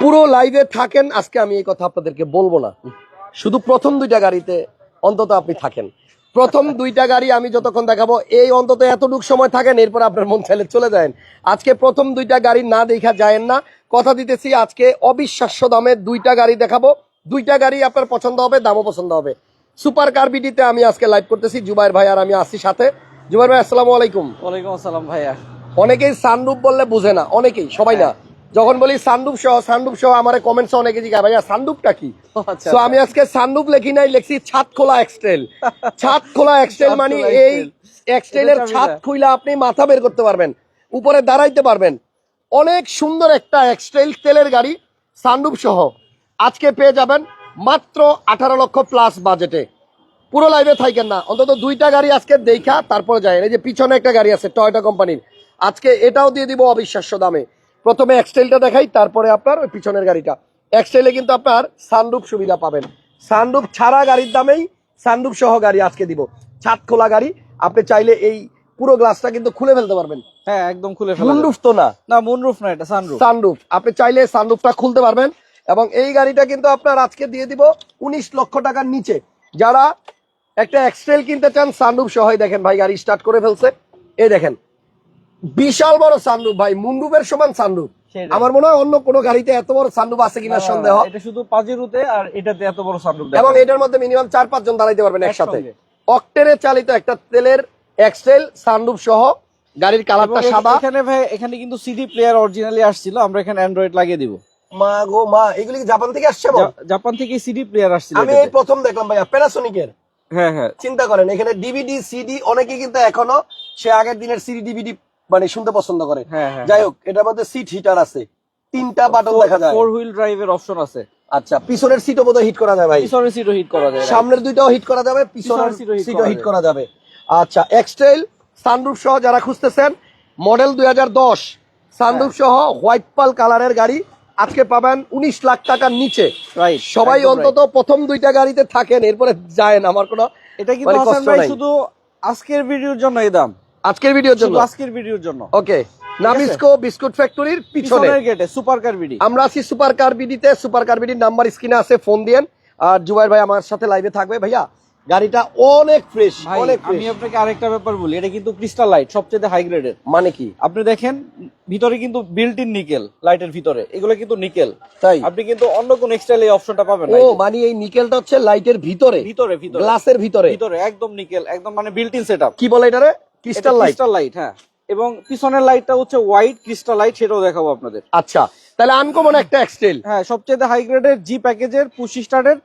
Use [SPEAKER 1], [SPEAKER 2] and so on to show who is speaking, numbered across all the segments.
[SPEAKER 1] পুরো লাইভে থাকেন আজকে আমি এই কথা আপনাদেরকে বলব না। শুধু প্রথম দুইটা গাড়িতে অন্তত আপনি থাকেন। প্রথম দুইটা গাড়ি আমি যতক্ষণ দেখাবো এই অন্তত এতটুকু সময় থাকেন এরপর আপনার মন চাইলে চলে যায় আজকে প্রথম দুইটা গাড়ি না দেখা যায়েন না। কথা দিতেছি আজকে অবিশ্বাস্য দামে দুইটা গাড়ি দেখাবো। দুইটা গাড়ি আপনার পছন্দ হবে দামও পছন্দ হবে। সুপার কার বিডিতে আমি আজকে লাইভ করতেছি জুবাইর ভাই আর আমি আসি সাথে। জুবাইর ভাই আসসালামু আলাইকুম।
[SPEAKER 2] ওয়ালাইকুম আসসালাম ভাইয়া।
[SPEAKER 1] অনেকেই সানরূপ বললে বুঝে না অনেকেই সবাই না। যখন বলি সানরূপ সহ সানরূপ সহ আমার কমেন্টস অনেকে জিজ্ঞাসা ভাইয়া সানরূপটা কি?
[SPEAKER 2] আচ্ছা
[SPEAKER 1] তো আমি আজকে সানরূপ লেখি নাই লেখছি ছাদ খোলা এক্সটেল ছাদ খোলা এক্সটেল মানে এই। এক্সটেলের ছাদ। খুইলা আপনি মাথা বের করতে পারবেন উপরে দাঁড়াইতে পারবেন। অনেক সুন্দর একটা এক্সটেল তেলের গাড়ি সানরূপ সহ। আজকে পেয়ে যাবেন মাত্র আঠারো লক্ষ প্লাস বাজেটে পুরো লাইভে থাকেন না অন্তত দুইটা গাড়ি আজকে দেখা তারপরে যায় এই যে পিছনে একটা গাড়ি আছে টয়টা কোম্পানির আজকে এটাও দিয়ে দিব অবিশ্বাস্য দামে। প্রথমে এক্সটেলটা দেখাই তারপরে আপনার ওই পিছনের গাড়িটা। এক্সটেলে কিন্তু আপনার সানরূপ সুবিধা পাবেন। সানরূপ ছাড়া গাড়ির দামেই সানরূপ সহ গাড়ি আজকে দিব। ছাদ খোলা গাড়ি আপনি চাইলে এই পুরো গ্লাসটা কিন্তু খুলে ফেলতে পারবেন।
[SPEAKER 2] হ্যাঁ একদম খুলে
[SPEAKER 1] মুনরুফ তো না।
[SPEAKER 2] না মুনরুফ না এটা সানরুফ
[SPEAKER 1] সানরুফ আপনি চাইলে সানরুফটা খুলতে পারবেন এবং এই গাড়িটা কিন্তু আপনার আজকে দিয়ে দিব উনিশ লক্ষ টাকার নিচে। যারা একটা এক্সট্রেল কিনতে চান সানরুফ সহই দেখেন ভাই গাড়ি স্টার্ট করে ফেলছে। এই দেখেন বিশাল বড় সানরুফ ভাই মুন্ডুপের সমান সানরুফ। আমার মনে হয় অন্য কোনো গাড়িতে এত বড় সানরুফ আছে কিনা সন্দেহ।
[SPEAKER 2] এটা শুধু পাজেরুতে আর এটাতে এত বড় সানরুফ
[SPEAKER 1] এবং এটার মধ্যে মিনিমাম চার পাঁচজন দাঁড়াইতে পারবেন একসাথে। অক্টেরে চালিত একটা তেলের এক্সট্রেল সানরুফ সহ গাড়ির কালারটা সাদা।
[SPEAKER 2] এখানে ভাই এখানে কিন্তু সিডি প্লেয়ার অরিজিনালি আসছিল আমরা এখানে অ্যান্ড্রয়েড লাগিয়ে দিব।
[SPEAKER 1] মা গো মা এগুলি কি জাপান থেকে আসছে বল?
[SPEAKER 2] জাপান থেকে সিডি প্লেয়ার আসছিল
[SPEAKER 1] আমি এই প্রথম দেখলাম ভাইয়া প্যানাসোনিকের
[SPEAKER 2] হ্যাঁ হ্যাঁ।
[SPEAKER 1] চিন্তা করেন এখানে ডিভিডি সিডি অনেকে কিন্তু এখনও সে আগের দিনের সিডি ডিভিডি মানে শুনতে পছন্দ করে।
[SPEAKER 2] হ্যাঁ হ্যাঁ।
[SPEAKER 1] যাই হোক এটার মধ্যে সিট হিটার আছে। তিনটা বাটন দেখা যায়।
[SPEAKER 2] ফোর হুইল ড্রাইভের অপশন আছে।
[SPEAKER 1] আচ্ছা পিছনের সিটও বোধহয় হিট করা যায় ভাই।
[SPEAKER 2] পিছনের সিটও হিট করা যায়
[SPEAKER 1] সামনের দুইটাও হিট করা যাবে পিছনের সিটও হিট করা যাবে। আচ্ছা এক্সট্রেল সানরুফ সহ যারা খুঁজতেছেন মডেল দুই হাজার দশ সানরুফ সহ হোয়াইট পাল কালারের গাড়ি আজকে পাবেন উনিশ লাখ টাকার নিচে।
[SPEAKER 2] রাইট
[SPEAKER 1] সবাই অন্তত প্রথম দুইটা গাড়িতে থাকেন এরপরে যায় না আমার কোনো
[SPEAKER 2] এটা কিন্তু
[SPEAKER 1] মানে
[SPEAKER 2] হাসান ভাই শুধু আজকের ভিডিওর জন্য এই দাম।
[SPEAKER 1] আজকের ভিডিওর জন্য?
[SPEAKER 2] আজকের ভিডিওর জন্য।
[SPEAKER 1] ওকে নাবিস্কো বিস্কুট ফ্যাক্টরির পিছনে।
[SPEAKER 2] গেটে সুপার কার বিডি
[SPEAKER 1] আমরা আছি সুপার কার বিডিতে সুপার কার বিডির নাম্বার স্ক্রিনে আছে ফোন দিয়েন। আর জুবাইর ভাই আমার সাথে লাইভে থাকবে। ভাইয়া গাড়িটা অনেক ফ্রেশ অনেক
[SPEAKER 2] আমি আপনাকে আরেকটা ব্যাপার বলি এটা কিন্তু ক্রিস্টাল লাইট সবচেয়ে হাই গ্রেডের
[SPEAKER 1] মানে কি?
[SPEAKER 2] আপনি দেখেন ভিতরে কিন্তু বিল্ট ইন নিকেল লাইটের ভিতরে এগুলো কিন্তু নিকেল
[SPEAKER 1] তাই?
[SPEAKER 2] আপনি কিন্তু অন্য কোন এক্সটাইল এই অপশনটা পাবেন না
[SPEAKER 1] ও মানে এই নিকেলটা হচ্ছে লাইটের ভিতরে?
[SPEAKER 2] ভিতরে ভিতরে।
[SPEAKER 1] গ্লাসের ভিতরে?
[SPEAKER 2] ভিতরে একদম নিকেল একদম মানে বিল্ট ইন সেটআপ
[SPEAKER 1] কি বলে এটারে? ক্রিস্টাল লাইট
[SPEAKER 2] ক্রিস্টাল লাইট হ্যাঁ। এবং পিছনের লাইটটা হচ্ছে হোয়াইট ক্রিস্টাল লাইট সেটাও দেখাবো আপনাদের।
[SPEAKER 1] আচ্ছা তাহলে আনকমন একটা এক্সটেল
[SPEAKER 2] হ্যাঁ সবচেয়ে হাই গ্রেডের জি প্যাকেজের পুশ স্টার্টের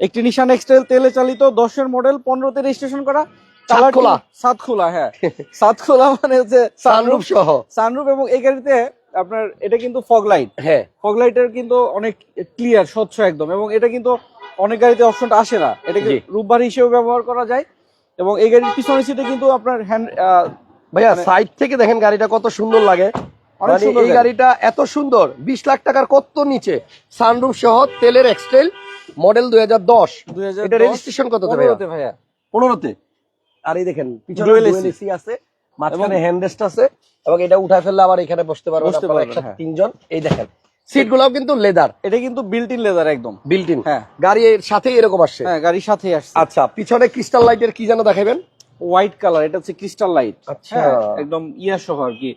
[SPEAKER 2] একটি নিশান এক্সটেল তেলে চালিত দশের মডেল পনেরোতে রেজিস্ট্রেশন করা।
[SPEAKER 1] সাত খোলা।
[SPEAKER 2] সাত খোলা হ্যাঁ। সাত খোলা মানে হচ্ছে
[SPEAKER 1] সানরুফ সহ।
[SPEAKER 2] সানরুফ এবং এই গাড়িতে আপনার এটা কিন্তু ফগ লাইট
[SPEAKER 1] হ্যাঁ।
[SPEAKER 2] ফগ লাইটের কিন্তু অনেক ক্লিয়ার স্বচ্ছ একদম। এবং এটা কিন্তু অনেক গাড়িতে অপশনটা আসে না। এটাকে। রূপবার হিসেবে ব্যবহার করা যায়। এবং এই গাড়ির পিছনের সিটে কিন্তু আপনার হ্যান্ড
[SPEAKER 1] ভাইয়া
[SPEAKER 2] মানে-
[SPEAKER 1] সাইড থেকে দেখেন গাড়িটা কত সুন্দর লাগে। মানে এই গাড়িটা এত সুন্দর বিশ লাখ টাকার কত নিচে? সানরুফ সহ তেলের এক্সটেল মডেল দুই হাজার দশ। এটা রেজিস্ট্রেশন কত
[SPEAKER 2] ভাইয়া?
[SPEAKER 1] পনেরোতে আর এই দেখেন পিছনে আছে মাঝখানে হ্যান্ডরেস্ট আছে এবং এটা উঠায় ফেললে আবার এখানে বসতে পারবেন আপনারা একসাথে
[SPEAKER 2] হ্যাঁ।
[SPEAKER 1] তিনজন। এই দেখেন সিট গুলাও কিন্তু লেদার।
[SPEAKER 2] এটা কিন্তু বিল্ট ইন লেদার একদম।
[SPEAKER 1] বিল্ট ইন
[SPEAKER 2] হ্যাঁ।
[SPEAKER 1] গাড়ির সাথেই এরকম আসছে।
[SPEAKER 2] হ্যাঁ গাড়ির সাথেই আসছে।
[SPEAKER 1] আচ্ছা পিছনে ক্রিস্টাল লাইটের কি যেন দেখাবেন?
[SPEAKER 2] হোয়াইট কালার এটা হচ্ছে ক্রিস্টাল লাইট
[SPEAKER 1] আচ্ছা।
[SPEAKER 2] একদম ইয়া সহ আর কি।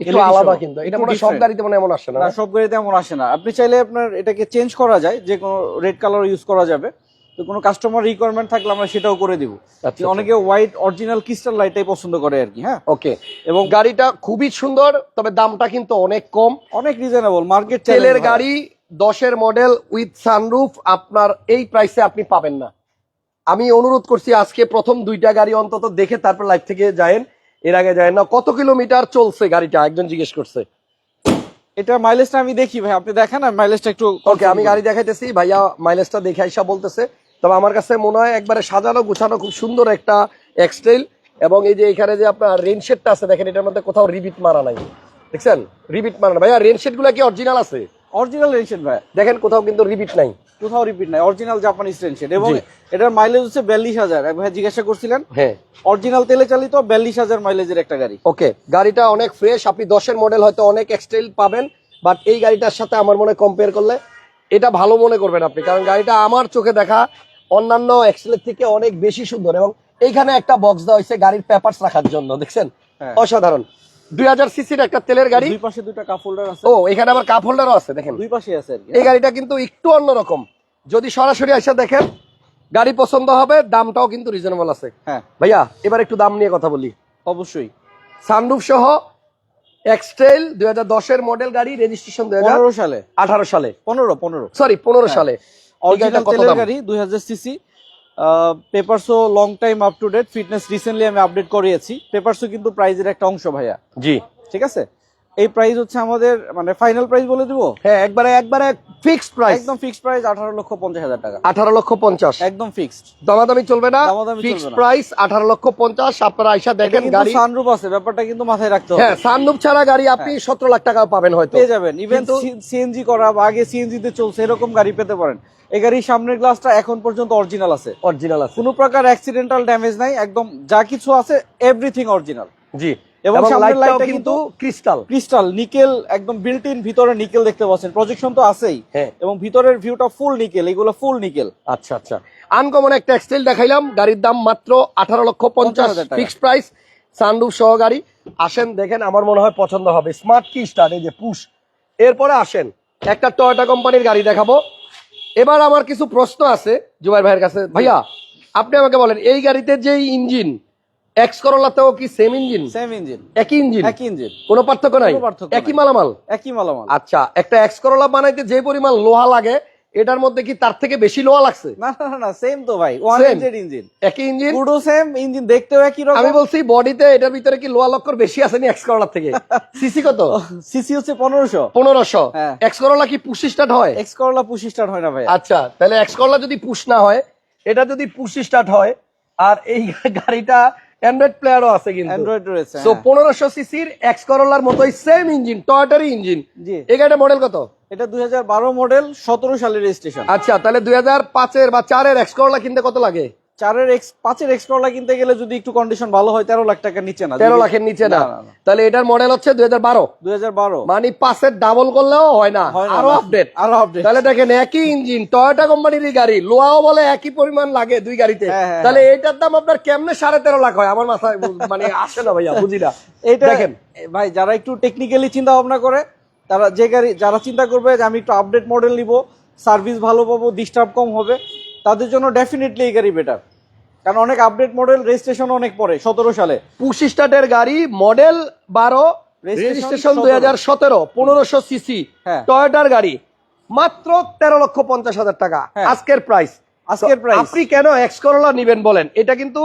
[SPEAKER 1] একটু আলাদা কিন্তু। এটা মনে হয় সব গাড়িতে মনে এমন আসে না?
[SPEAKER 2] না সব গাড়িতে এমন আসে না। আপনি চাইলে আপনার এটাকে চেঞ্জ করা যায় যে কোনো রেড কালার ইউজ করা যাবে। তো কোনো কাস্টমার রিকোয়ারমেন্ট থাকলে আমরা সেটাও করে দিব।
[SPEAKER 1] আচ্ছা,
[SPEAKER 2] অনেকে হোয়াইট অরিজিনাল ক্রিস্টাল লাইটটাই পছন্দ করে আর কি হ্যাঁ?
[SPEAKER 1] ওকে এবং গাড়িটা খুবই সুন্দর তবে দামটা কিন্তু অনেক কম।
[SPEAKER 2] অনেক রিজনেবল মার্কেট
[SPEAKER 1] তেলের গাড়ি দশের মডেল উইথ সানরুফ আপনার এই প্রাইসে আপনি পাবেন না। আমি অনুরোধ করছি আজকে প্রথম দুইটা গাড়ি অন্তত দেখে তারপর লাইভ থেকে যায়েন। এর আগে যায় না। কত কিলোমিটার চলছে গাড়িটা? একজন জিজ্ঞেস করছে।
[SPEAKER 2] এটা মাইলেজটা আমি দেখি ভাই আপনি দেখেন মাইলেজটা একটু
[SPEAKER 1] ওকে আমি গাড়ি দেখাইতেছি ভাইয়া মাইলেজটা দেখে আইসা বলতেছে। তবে আমার কাছে মনে হয় একবারে সাজানো গুছানো খুব সুন্দর একটা এক্সটেল এবং এই যে এখানে যে আপনার রেনশেডটা আছে দেখেন এটার মধ্যে কোথাও রিবিট মারা নাই। দেখছেন? রিবিট মারা নাই। ভাইয়া রেনশেডগুলা কি অরিজিনাল আছে?
[SPEAKER 2] অরিজিনাল রেনশেড ভাই
[SPEAKER 1] দেখেন কোথাও কিন্তু রিবিট নাই।
[SPEAKER 2] কোথাও রিপিট নাই। অরিজিনাল জাপানিজ রেনশেড এবং এটার মাইলেজ হচ্ছে বিয়াল্লিশ হাজার। এক ভাই জিজ্ঞাসা করছিলেন
[SPEAKER 1] হ্যাঁ।
[SPEAKER 2] অরিজিনাল তেলে চালিত বিয়াল্লিশ হাজার মাইলেজের একটা গাড়ি।
[SPEAKER 1] ওকে গাড়িটা অনেক ফ্রেশ আপনি দশের মডেল হয়তো অনেক এক্সটেল পাবেন বাট এই গাড়িটার সাথে আমার মনে কম্পেয়ার করলে এটা ভালো মনে করবেন আপনি। কারণ গাড়িটা আমার চোখে দেখা অন্যান্য এক্সেলের থেকে অনেক বেশি সুন্দর এবং এইখানে একটা বক্স দেওয়া হয়েছে গাড়ির পেপারস রাখার জন্য দেখছেন?
[SPEAKER 2] হ্যাঁ।
[SPEAKER 1] অসাধারণ। দুই হাজার সিসির একটা তেলের গাড়ি।
[SPEAKER 2] দুই পাশে দুইটা কাপ হোল্ডার আছে।
[SPEAKER 1] ও এখানে আবার কাপ হোল্ডারও আছে দেখেন।
[SPEAKER 2] দুই পাশে আছে
[SPEAKER 1] এই গাড়িটা কিন্তু একটু অন্যরকম। যদি সরাসরি এসে দেখেন গাড়ি পছন্দ হবে দামটাও কিন্তু রিজনেবল আছে।
[SPEAKER 2] হ্যাঁ।
[SPEAKER 1] ভাইয়া এবার একটু দাম নিয়ে কথা বলি।
[SPEAKER 2] অবশ্যই।
[SPEAKER 1] সানরুফ সহ এক্সটেল দুই হাজার দশের মডেল গাড়ি রেজিস্ট্রেশন দুই হাজার
[SPEAKER 2] পনেরো সালে।
[SPEAKER 1] আঠারো সালে।
[SPEAKER 2] পনেরো পনেরো।
[SPEAKER 1] সরি পনেরো সালে। এই গাড়িটা
[SPEAKER 2] অরিজিনাল তেলের গাড়ি CC. পেপারসও long time up to date fitness recently আমি আপডেট করিয়েছি। পেপারসও কিন্তু প্রাইজের একটা অংশ ভাইয়া।
[SPEAKER 1] জি।
[SPEAKER 2] ঠিক আছে? এই প্রাইস হচ্ছে আমাদের মানে ফাইনাল প্রাইস বলে দিব?
[SPEAKER 1] হ্যাঁ একবারে একবারে ফিক্সড প্রাইস
[SPEAKER 2] একদম ফিক্সড প্রাইস আঠারো লক্ষ পঞ্চাশ হাজার টাকা।
[SPEAKER 1] আঠারো লক্ষ পঞ্চাশ।
[SPEAKER 2] একদম ফিক্সড
[SPEAKER 1] দামাদামি চলবে না? ফিক্সড প্রাইস আঠারো লক্ষ পঞ্চাশ। আপনারা আইসা দেখেন গাড়ি।
[SPEAKER 2] সানরুফ আছে ব্যাপারটা কিন্তু মাথায় রাখতে হবে।
[SPEAKER 1] হ্যাঁ সানরুফ ছাড়া গাড়ি আপনি সতেরো লাখ টাকা পাবেন হয়তো।
[SPEAKER 2] পেয়ে যাবেন। ইভেন সিএনজি করা বা আগে সিএনজি তে চলছে এরকম গাড়ি পেতে পারেন। এই গাড়ির সামনের গ্লাসটা এখন পর্যন্ত অরিজিনাল আছে।
[SPEAKER 1] অরিজিনাল আছে।
[SPEAKER 2] কোনো প্রকার অ্যাক্সিডেন্টাল ড্যামেজ নাই একদম যা কিছু আছে এভরিথিং অরিজিনাল
[SPEAKER 1] জি।
[SPEAKER 2] এবং সামনের লাইটটা
[SPEAKER 1] কিন্তু ক্রিস্টাল
[SPEAKER 2] ক্রিস্টাল নিকেল একদম বিল্ট ইন ভিতরে নিকেল দেখতে পাচ্ছেন। প্রজেকশন তো আছেই।
[SPEAKER 1] হ্যাঁ।
[SPEAKER 2] এবং ভিতরের ভিউটা ফুল নিকেল এগুলো ফুল নিকেল
[SPEAKER 1] আচ্ছা আচ্ছা। আনকমন একটা এক্সটেল দেখাইলাম গাড়ির দাম মাত্র আঠারো লক্ষ পঞ্চাশ
[SPEAKER 2] 50,000 টাকা।
[SPEAKER 1] ফিক্সড প্রাইস সানরুফ সহ গাড়ি। আসেন দেখেন আমার মনে হয় পছন্দ হবে। স্মার্ট কি স্টার এই যে পুশ এরপরে আসেন একটা টয়োটা কোম্পানির গাড়ি দেখাবো। এবার আমার কিছু প্রশ্ন আছে জুবাই ভাইয়ের কাছে। ভাইয়া আপনি আমাকে বলেন এই গাড়িতে যে ইঞ্জিন এক্স করোলাতেও কি সেম ইঞ্জিন
[SPEAKER 2] সেম ইঞ্জিন
[SPEAKER 1] একই ইঞ্জিন
[SPEAKER 2] একই ইঞ্জিন
[SPEAKER 1] কোনো পার্থক্য নাই? একই মালামাল?
[SPEAKER 2] একই মালামাল।
[SPEAKER 1] আচ্ছা একটা এক্স করলা বানাইতে যে পরিমাণ লোহা লাগে এটার মধ্যে কি তার থেকে বেশি লোয়া লাগছে?
[SPEAKER 2] না না না সেম তো ভাই। One
[SPEAKER 1] Same?
[SPEAKER 2] ইঞ্জিন
[SPEAKER 1] একই ইঞ্জিন
[SPEAKER 2] পুরো সেম ইঞ্জিন দেখতেও একই রকম।
[SPEAKER 1] আমি বলছি বডিতে এটার ভিতরে কি লোহা লক্কর বেশি আছে নি এক্স করোলার থেকে? সিসি কত?
[SPEAKER 2] সিসি হচ্ছে পনেরোশো।
[SPEAKER 1] পনেরোশো।
[SPEAKER 2] হ্যাঁ।
[SPEAKER 1] এক্স করোলা কি পুশ স্টার্ট হয়?
[SPEAKER 2] এক্স করলা পুশি স্টার্ট হয় না ভাই
[SPEAKER 1] আচ্ছা তাহলে এক্স করোলা যদি পুশ না হয় এটা যদি পুশ স্টার্ট হয় আর এই গাড়িটা অ্যান্ড্রয়েড প্লেয়ারও আছে কিন্তু।
[SPEAKER 2] অ্যান্ড্রয়েড রয়েছে
[SPEAKER 1] সো
[SPEAKER 2] হ্যাঁ।
[SPEAKER 1] পনেরোশো সিসির এক্স করোলার মতোই সেম ইঞ্জিন টয়টারই ইঞ্জিন এই গাড়িটা মডেল কত?
[SPEAKER 2] এটা দুই হাজার বারো মডেল সতেরো সালের রেজিস্ট্রেশন
[SPEAKER 1] আচ্ছা তাহলে দুই হাজার পাঁচের বা চারের এক্স করোলা কিনতে কত লাগে?
[SPEAKER 2] চারের এক্স পাঁচের এক্স করলা কিনতে গেলে যদি একটু কন্ডিশন ভালো হয় তেরো লাখ টাকার নিচে না।
[SPEAKER 1] তেরো লাখের নিচে না। তাহলে এটার মডেল হচ্ছে দুই হাজার বারো।
[SPEAKER 2] দুই হাজার বারো।
[SPEAKER 1] মানে পাঁচের ডাবল করলেও হয় না। আরও আপডেট
[SPEAKER 2] আরও আপডেট
[SPEAKER 1] তাহলে দেখেন একই ইঞ্জিন টয়োটা কোম্পানির গাড়ি লোয়াও বলে একই পরিমাণ লাগে দুই গাড়িতে।
[SPEAKER 2] হ্যাঁ, হ্যাঁ,
[SPEAKER 1] তাহলে এইটার দাম আপনার কেমনে সাড়ে তেরো লাখ হয়? আমার মাথায় মানে আসে না ভাইয়া বুঝি না।
[SPEAKER 2] এইটা
[SPEAKER 1] দেখেন।
[SPEAKER 2] ভাই যারা একটু টেকনিক্যালি চিন্তা ভাবনা করে তারা যে গাড়ি যারা চিন্তা করবে যে আমি একটু আপডেট মডেল নিব সার্ভিস ভালো পাবো ডিস্টার্ব কম হবে তাদের জন্য ডেফিনেটলি এই গাড়ি বেটার কারণ অনেক আপডেট মডেল রেজিস্ট্রেশন অনেক পরে সতেরো সালে।
[SPEAKER 1] পুশ স্টার্টের গাড়ি মডেল বারো রেজিস্ট্রেশন দুই হাজার সতেরো। পনেরোশো সিসি
[SPEAKER 2] হ্যাঁ।
[SPEAKER 1] টয়োটার গাড়ি। মাত্র তেরো লক্ষ পঞ্চাশ হাজার টাকা।
[SPEAKER 2] হ্যাঁ।
[SPEAKER 1] আজকের প্রাইস
[SPEAKER 2] আজকের প্রাইস
[SPEAKER 1] আপনি কেন এক্স করোলা নিবেন বলেন? এটা কিন্তু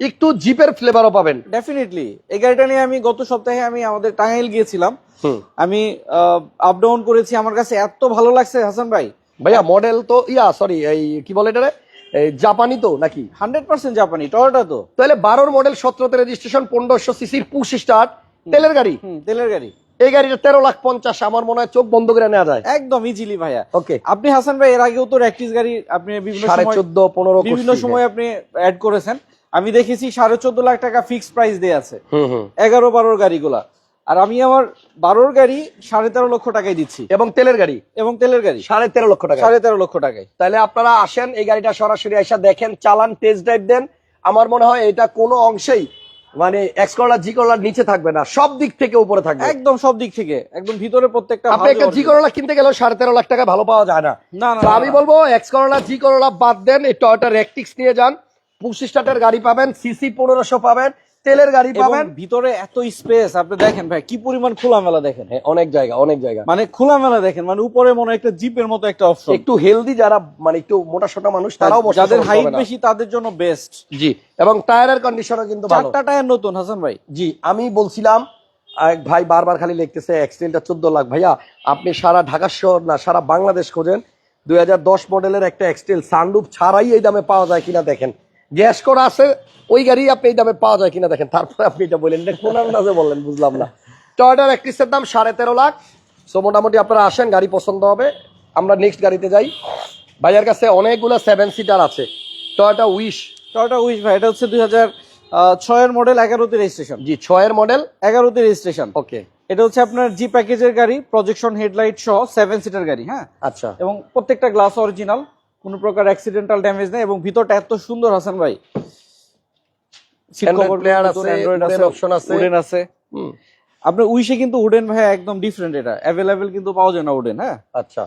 [SPEAKER 1] একটু জিপের ফ্লেভারও পাবেন।
[SPEAKER 2] ডেফিনেটলি এই গাড়িটা নিয়ে আমি গত সপ্তাহে আমি আমাদের টাঙ্গাইল গিয়েছিলাম। আমি আপ ডাউন করেছি। আমার কাছে এত ভালো লাগছে হাসান ভাই।
[SPEAKER 1] ভাইয়া মডেল তো ইয়া সরি এই কি বলে এটা জাপানি তো নাকি?
[SPEAKER 2] হান্ড্রেড পার্সেন্ট জাপানি টয়োটা তো।
[SPEAKER 1] তাহলে বারোর মডেল সতেরোতে রেজিস্ট্রেশন পনেরোশো সিসির পুশ স্টার্ট তেলের গাড়ি?
[SPEAKER 2] তেলের গাড়ি।
[SPEAKER 1] এই গাড়িটা তেরো লাখ পঞ্চাশ আমার মনে হয় চোখ বন্ধ করে নেওয়া যায়।
[SPEAKER 2] একদম ইজিলি ভাইয়া।
[SPEAKER 1] ওকে
[SPEAKER 2] আপনি হাসান ভাই এর আগেও তো র্যাকটিস গাড়ি আপনি বিভিন্ন
[SPEAKER 1] সাড়ে চোদ্দ পনেরো
[SPEAKER 2] বিভিন্ন সময় আপনি অ্যাড করেছেন। আমি দেখেছি সাড়ে চোদ্দ লাখ টাকা ফিক্সড প্রাইস দেয়া আছে। এগারো বারোর গাড়িগুলা। আর আমি আমার বারোর গাড়ি সাড়ে তেরো লক্ষ টাকায় দিচ্ছি।
[SPEAKER 1] এবং তেলের গাড়ি?
[SPEAKER 2] এবং তেলের গাড়ি।
[SPEAKER 1] সাড়ে তেরো লক্ষ টাকা
[SPEAKER 2] সাড়ে তেরো লক্ষ টাকায়।
[SPEAKER 1] তাহলে আপনারা আসেন এই গাড়িটা সরাসরি এসে দেখেন চালান টেস্ট ড্রাইভ দেন। আমার মনে হয় এটা কোনো অংশেই মানে এক্স করলা জি করলার নিচে থাকবে না সব দিক থেকে উপরে থাকবে।
[SPEAKER 2] একদম সব দিক থেকে একদম ভিতরে প্রত্যেকটা
[SPEAKER 1] আপনি একটা জি করলা কিনতে গেলেও সাড়ে তেরো লাখ টাকা ভালো পাওয়া যায় না।
[SPEAKER 2] না না
[SPEAKER 1] আমি বলব এক্স করলা জি করলা বাদ দেন এই টয়োটা রেকটিক্স নিয়ে যান। পুশ স্টার্টের গাড়ি পাবেন সিসি পনেরোশো পাবেন তেলের গাড়ি পাবেন।
[SPEAKER 2] ভিতরে এত স্পেস আপনি দেখেন ভাই কি পরিমাণ খোলামেলা দেখেন।
[SPEAKER 1] হ্যাঁ, অনেক জায়গা অনেক জায়গা।
[SPEAKER 2] মানে খোলামেলা দেখেন মানে উপরে মনে একটা জিপের মতো একটা অপশন
[SPEAKER 1] একটু হেলদি যারা মানে একটু মোটা সোটা মানুষ তারাও বসে
[SPEAKER 2] যাদের হাইট বেশি তাদের জন্য বেস্ট
[SPEAKER 1] জি এবং টায়ারের কন্ডিশনও কিন্তু ভালো।
[SPEAKER 2] চারটা টায়ার নতুন হাসান ভাই।
[SPEAKER 1] জি আমি বলছিলাম এক ভাই বারবার খালি লিখতেছে অ্যাক্সিডেন্টটা চোদ্দ লাখ ভাইয়া আপনি সারা ঢাকা শহর না সারা বাংলাদেশ খোঁজেন। দুই হাজার দশ মডেলের একটা এক্সটেল সানরুফ ছাড়াই এই দামে পাওয়া যায় কিনা দেখেন। গ্যাস করা আছে ওই গাড়ি আপনি এই দামে পাওয়া যায় কিনা দেখেন। তারপরে আপনি এটা বললেন কোন আন্দাজে বললেন বুঝলাম না। টয়টার একত্রিশের দাম সাড়ে তেরো লাখ। সো মোটামুটি আপনারা আসেন গাড়ি পছন্দ হবে। আমরা নেক্সট গাড়িতে যাই। ভাইয়ার কাছে অনেকগুলো সেভেন সিটার আছে। টয়টা উইশ
[SPEAKER 2] টয়টা উইশ ভাই এটা হচ্ছে দুই হাজার ছয়ের মডেল এগারোতে রেজিস্ট্রেশন
[SPEAKER 1] জি ছয়ের মডেল
[SPEAKER 2] এগারোতে রেজিস্ট্রেশন
[SPEAKER 1] ওকে
[SPEAKER 2] এটা হচ্ছে আপনার জি প্যাকেজের গাড়ি প্রজেকশন হেডলাইট সহ সেভেন সিটার গাড়ি হ্যাঁ?
[SPEAKER 1] আচ্ছা।
[SPEAKER 2] এবং প্রত্যেকটা গ্লাস অরিজিনাল কোনো প্রকার অ্যাক্সিডেন্টাল ড্যামেজ নেই এবং ভিতরটা এত সুন্দর হাসান ভাই।
[SPEAKER 1] আছে, wooden আছে।
[SPEAKER 2] উডেন আছে। আপনার উইশে কিন্তু উডেন ভাই একদম ডিফারেন্ট এটা। অ্যাভেলেবেল কিন্তু পাওয়া যায় না উডেন হ্যাঁ?
[SPEAKER 1] আচ্ছা।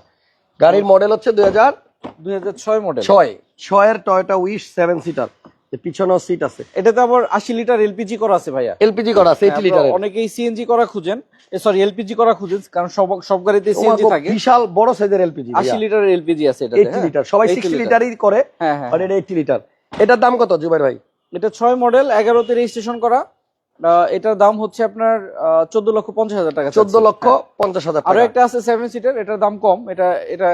[SPEAKER 1] গাড়ির মডেল হচ্ছে দুই হাজার
[SPEAKER 2] দুই হাজার ছয় মডেল
[SPEAKER 1] ছয়। ছয়ের টয়টা উইশ সেভেন সিটার পিছনেও সিট আছে।
[SPEAKER 2] এটাতে আবার আশি লিটার এলপিজি করা আছে ভাইয়া।
[SPEAKER 1] এলপিজি করা আছে এইটি
[SPEAKER 2] আপনারা
[SPEAKER 1] লিটারের
[SPEAKER 2] অনেকেই সিএনজি করা খুঁজেন। সরি এলপিজি করা খুঁজেন কারণ সব সব গাড়িতে সিএনজি থাকে।
[SPEAKER 1] বিশাল বড় সাইজের এলপিজি
[SPEAKER 2] আশি লিটার এলপিজি আছে এটা
[SPEAKER 1] এইটি লিটার সবাই সিক্সটি লিটারই করে
[SPEAKER 2] হ্যাঁ হ্যাঁ
[SPEAKER 1] আর এটা এইটি লিটার এটার দাম কত জুবাইর ভাই?
[SPEAKER 2] এটা ছয় মডেল এগারোতে রেজিস্ট্রেশন করা। আহ, এটার দাম হচ্ছে আপনার চোদ্দ লক্ষ পঞ্চাশ হাজার টাকা
[SPEAKER 1] চোদ্দ লক্ষ
[SPEAKER 2] হ্যাঁ।
[SPEAKER 1] পঞ্চাশ হাজার আরও
[SPEAKER 2] একটা আছে সেভেন সিটার এটার দাম কম। এটা এটা